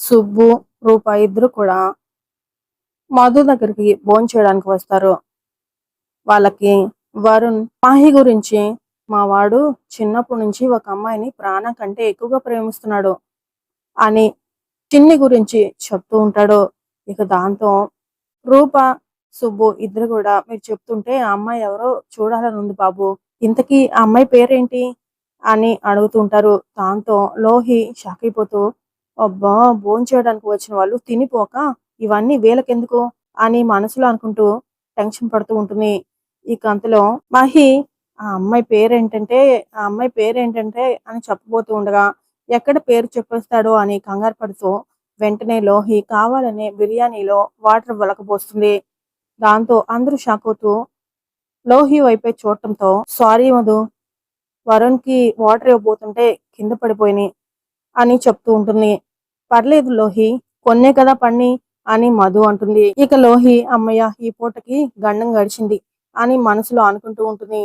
సుబ్బు రూప ఇద్దరు కూడా మధు దగ్గరికి భోంచేయడానికి వస్తారు. వాళ్ళకి వరుణ్ మాహి గురించి మా వాడు చిన్నప్పటి నుంచి ఒక అమ్మాయిని ప్రాణం కంటే ఎక్కువగా ప్రేమిస్తున్నాడు అని చిన్ని గురించి చెప్తూ ఉంటాడు. ఇక దాంతో రూప సుబ్బు ఇద్దరు కూడా మీరు చెప్తుంటే ఆ అమ్మాయి ఎవరో చూడాలని ఉంది బాబు. ఇంతకీ ఆ అమ్మాయి పేరేంటి అని అడుగుతుంటారు దాంతో లోహి షాక్ అయిపోతూ అబ్బా భోంచేయడానికి వచ్చిన వాళ్ళు తినిపోక ఇవన్నీ వీళ్ళకెందుకు అని మనసులో అనుకుంటూ టెన్షన్ పడుతూ ఉంటుంది. ఇక అంతలో మహి ఆ అమ్మాయి పేరేంటంటే ఆ అమ్మాయి పేరేంటంటే అని చెప్పబోతూ ఉండగా ఎక్కడ పేరు చెప్పేస్తాడో? అని కంగారు పడుతూ వెంటనే లోహి కావాలనే బిర్యానీలో వాటర్ వలకపోస్తుంది. దాంతో అందరూ షాక్ అవుతూ లోహి వైపే చూడటంతో సారీ మధు వరుణ్కి వాటర్ ఇవ్వబోతుంటే కింద పడిపోయినాయి. అని చెప్తూ ఉంటుంది. పర్లేదు లోహి కొన్నే కదా పన్ని అని మధు అంటుంది. ఇక లోహి అమ్మయ్య ఈ పూటకి గండం గడిచింది అని మనసులో అనుకుంటూ ఉంటుంది.